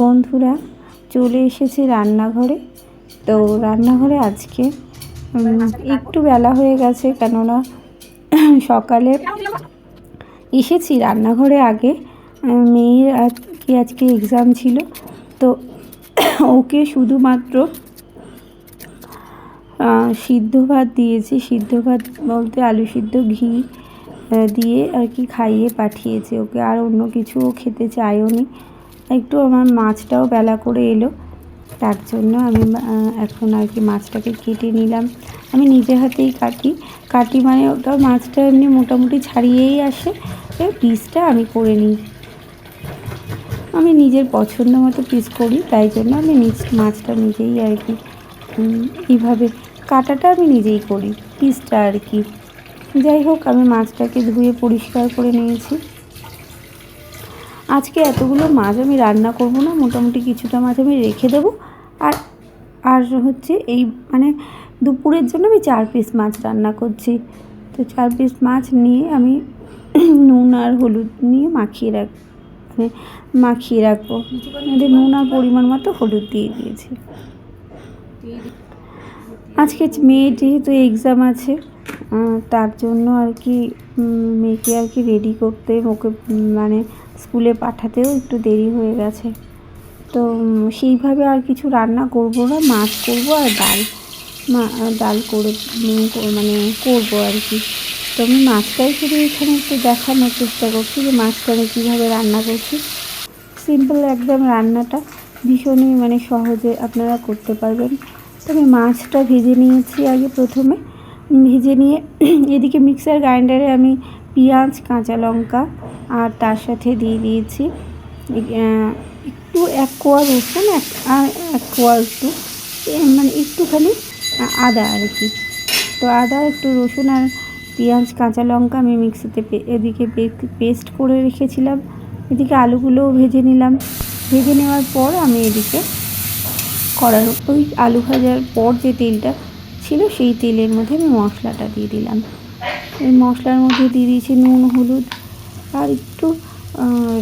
বন্ধুরা, চলে এসেছে রান্নাঘরে। তো রান্নাঘরে আজকে একটু বেলা হয়ে গেছে কেননা সকালে এসেছি রান্নাঘরে আগে। মেয়ের আর কি আজকে এক্সাম ছিল। তো ওকে শুধুমাত্র সিদ্ধ ভাত দিয়েছি। সিদ্ধ ভাত বলতে আলু সিদ্ধ, ঘি দিয়ে আর কি খাইয়ে পাঠিয়েছে ওকে। আর অন্য কিছুও খেতে চায়ও নি। একটু আমার মাছটাও বেলা করে এলো। তার জন্য আমি এখন আর কি মাছটাকে কেটে নিলাম। আমি নিজে হাতেই কাটি। কাটি মানে ওটা মাছটা এমনি মোটামুটি ছাড়িয়েই আসে। এর পিসটা আমি করে নিই। আমি নিজের পছন্দ মতো পিস করি, তাই জন্য আমি নিজ, মাছটা নিজেই আর কি এইভাবে কাটাটা আমি নিজেই করি, পিসটা আর কি। যাই হোক, আমি মাছটাকে ধুয়ে পরিষ্কার করে নিয়েছি। আজকে এতগুলো মাছ আমি রান্না করব না, মোটামুটি কিছুটা মাছ আমি রেখে দেবো। আর আর হচ্ছে এই মানে দুপুরের জন্য আমি চার পিস মাছ রান্না করছি। তো চার পিস মাছ নিয়ে আমি নুন আর হলুদ নিয়ে মাখিয়ে রাখ মানে মাখিয়ে রাখব। নুন আর পরিমাণ মতো হলুদ দিয়ে দিয়েছি। আজকে মেয়ে যেহেতু এক্সাম আছে তার জন্য আর কি মেয়েকে আর কি রেডি করতে, ওকে মানে স্কুলে পাঠাতেও একটু দেরি হয়ে গেছে। তো সেইভাবে আর কিছু রান্না করব না, মাছ করব আর ডাল। মা, ডাল করে মানে করব আর কি। তো আমি মাছটাই শুধু এখানে একটু দেখানোর চেষ্টা করছি যে মাছটা আমি কীভাবে রান্না করছি। সিম্পল একদম রান্নাটা ভীষণই মানে সহজে আপনারা করতে পারবেন। তো আমি মাছটা ভেজে নিয়েছি আগে প্রথমে। ভেজে নিয়ে এদিকে মিক্সার গ্রাইন্ডারে আমি পেঁয়াজ, কাঁচা লঙ্কা আর তার সাথে দিয়ে দিয়েছি। একটু এক কোয়া রসুন, এক এক কোয়া একটু মানে একটুখানি আদা আর কি। তো আদা, একটু রসুন আর পেঁয়াজ, কাঁচা লঙ্কা আমি মিক্সিতে এদিকে পেস্ট করে রেখেছিলাম। এদিকে আলুগুলোও ভেজে নিলাম। ভেজে নেওয়ার পর আমি এদিকে কড়ার ওই আলু ভাজার পর যে তেলটা ছিল, সেই তেলের মধ্যে আমি মশলাটা দিয়ে দিলাম। এই মশলার মধ্যে দিয়ে দিয়েছি নুন, হলুদ আর একটু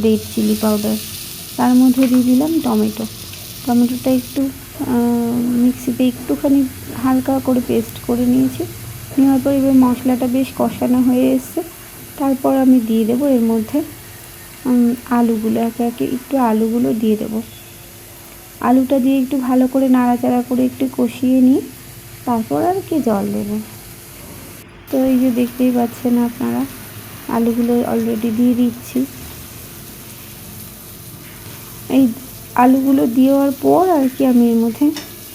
রেড চিলি পাউডার তার মধ্যে দিয়ে দিলাম টমেটো। টমেটোটা একটু মিক্সিতে একটুখানি হালকা করে পেস্ট করে নিয়েছি। নেওয়ার পর এবার মশলাটা বেশ কষানো হয়ে এসছে। তারপর আমি দিয়ে দেবো এর মধ্যে আলুগুলো, একে একে একটু আলুগুলো দিয়ে দেবো। আলুটা দিয়ে একটু ভালো করে নাড়াচাড়া করে একটু কষিয়ে নিয়ে তারপর আর কি জল দেবো। তো এই যে দেখতেই পাচ্ছেন আপনারা, আলুগুলো অলরেডি দিয়ে দিচ্ছি। এই আলুগুলো দেওয়ার পর আর কি আমি এর মধ্যে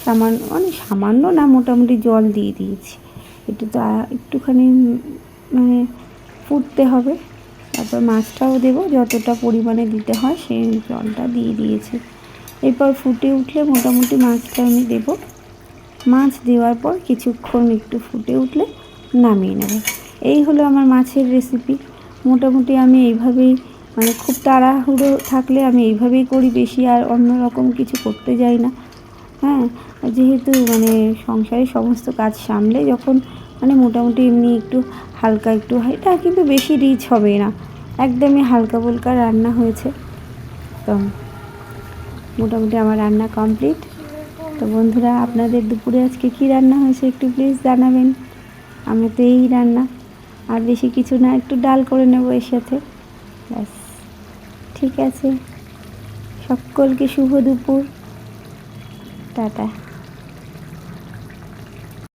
সামান্য মানে সামান্য না, মোটামুটি জল দিয়ে দিয়েছি। একটু তো, একটুখানি মানে ফুটতে হবে। তারপর মাছটাও দেবো, যতটা পরিমাণে দিতে হয় সেই জলটা দিয়ে দিয়েছি। এরপর ফুটে উঠলে মোটামুটি মাছটা আমি দেবো। মাছ দেওয়ার পর কিছুক্ষণ একটু ফুটে উঠলে নামিয়ে নেব। এই হলো আমার মাছের রেসিপি মোটামুটি আমি এইভাবেই মানে খুব তাড়াহুড়ো থাকলে আমি এইভাবেই করি বেশি আর অন্য রকম কিছু করতে যাই না। হ্যাঁ যেহেতু মানে সংসারে সমস্ত কাজ সামলে যখন মানে মোটামুটি এমনি একটু হালকা একটু হয় এটা কিন্তু বেশি রিচ হবে না। একদমই হালকা ফুলকা রান্না হয়েছে। তো মোটামুটি আমার রান্না কমপ্লিট তো বন্ধুরা, আপনাদের দুপুরে আজকে কি রান্না হয়েছে একটু প্লিজ জানাবেন। আমি তো এই রান্না। আর বেশি কিছু না, একটু ডাল করে নেব এর সাথে। ব্যাস, ঠিক আছে। সকলকে শুভ দুপুর। টাটা।